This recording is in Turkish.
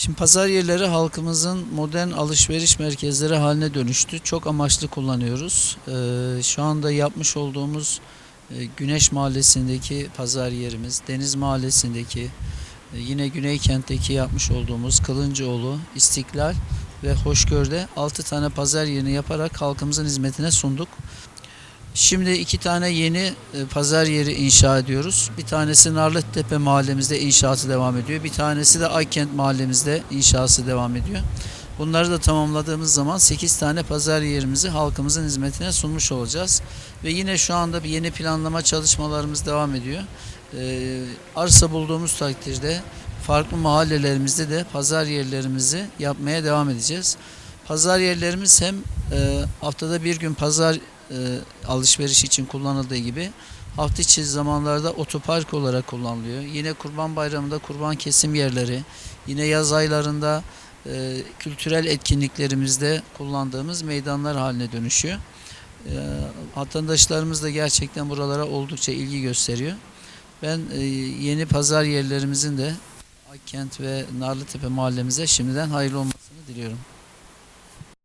Şimdi pazar yerleri halkımızın modern alışveriş merkezleri haline dönüştü. Çok amaçlı kullanıyoruz. Ee, şu anda yapmış olduğumuz e, Güneş Mahallesi'ndeki pazar yerimiz, Deniz Mahallesi'ndeki, e, yine Güney Kent'teki yapmış olduğumuz Kılıncıoğlu, İstiklal ve Hoşgör'de 6 tane pazar yerini yaparak halkımızın hizmetine sunduk. Şimdi iki tane yeni e, pazar yeri inşa ediyoruz. Bir tanesi Narlıtepe mahallemizde inşaatı devam ediyor. Bir tanesi de Aykent mahallemizde inşası devam ediyor. Bunları da tamamladığımız zaman 8 tane pazar yerimizi halkımızın hizmetine sunmuş olacağız. Ve yine şu anda bir yeni planlama çalışmalarımız devam ediyor. Ee, arsa bulduğumuz takdirde farklı mahallelerimizde de pazar yerlerimizi yapmaya devam edeceğiz. Pazar yerlerimiz hem e, haftada bir gün pazar e, alışveriş için kullanıldığı gibi hafta içi zamanlarda otopark olarak kullanılıyor. Yine Kurban Bayramı'nda kurban kesim yerleri, yine yaz aylarında e, kültürel etkinliklerimizde kullandığımız meydanlar haline dönüşüyor. E, vatandaşlarımız da gerçekten buralara oldukça ilgi gösteriyor. Ben e, yeni pazar yerlerimizin de Akkent ve Narlıtepe mahallemize şimdiden hayırlı olmasını diliyorum.